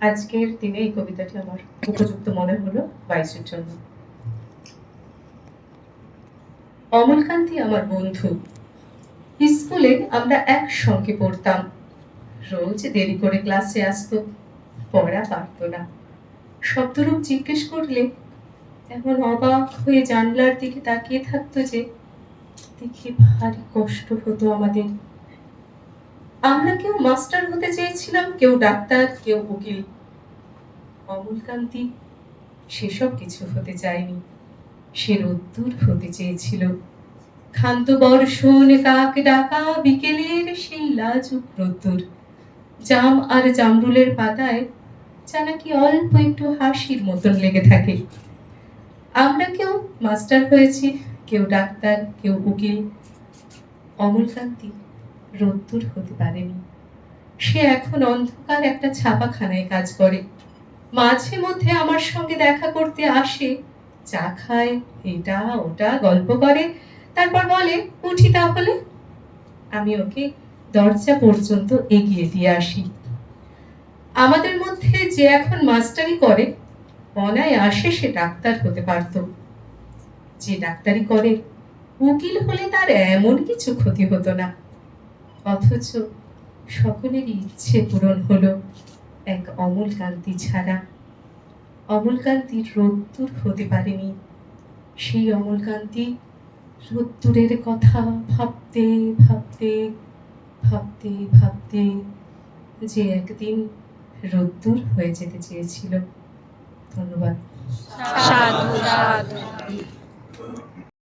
আজকের দিনে এই কবিতাটি আমার উপযুক্ত মনে হলো বাইশের জন্য। অমলকান্তি আমার বন্ধু, স্কুলে আমরা একসঙ্গে পড়তাম। রোজ দেরি করে ক্লাসে আসতো, পড়া পারতো না। শব্দরূপ জিজ্ঞেস করলে, এমন অবাক হয়ে জানলার দিকে তাকিয়ে থাকতো যে, দেখে ভারী কষ্ট হতো আমাদের। আমরা কেউ মাস্টার হতে চেয়েছিলাম, কেউ ডাক্তার, কেউ উকিল। অমলকান্তি, সেসব কিছু হতে চায়নি। সে রোদ্দুর হতে চেয়েছিল। ক্ষান্ত বর্ষণ কাক ডাকা, বিকেলের সেই লাজুক রোদ্দুর। জাম আর জামরুলের পাতায় যা নাকি অল্প একটু হাসির মতন লেগে থাকে। আমরা কেউ মাস্টার হয়েছি, কেউ ডাক্তার, কেউ উকিল। অমলকান্তি রোদ্দুর হতে পারেনি। সে এখন অন্ধকার একটা ছাপাখানায় কাজ করে। মাঝে মধ্যে আমার সঙ্গে দেখা করতে আসে, চা খায়, এটা ওটা গল্প করে, তারপর বলে, উঠি তাহলে। আমি ওকে দরজা পর্যন্ত এগিয়ে দিয়ে আসি। আমাদের মধ্যে যে এখন মাস্টারি করে, অনায়াসে সে ডাক্তার হতে পারত। যে ডাক্তারি করে, উকিল হলে তার এমন কিছু ক্ষতি হতো না। অথচ সকলেরই ইচ্ছে পূরণ হলো এক অমলকান্তি ছাড়া। অমলকান্তি রোদ্দুর হতে পারেনি। সেই অমলকান্তি রোদ্দুরের কথা ভাবতে ভাবতে ভাবতে ভাবতে যে একদিন রোদ্দুর হয়ে যেতে চেয়েছিল। ধন্যবাদ।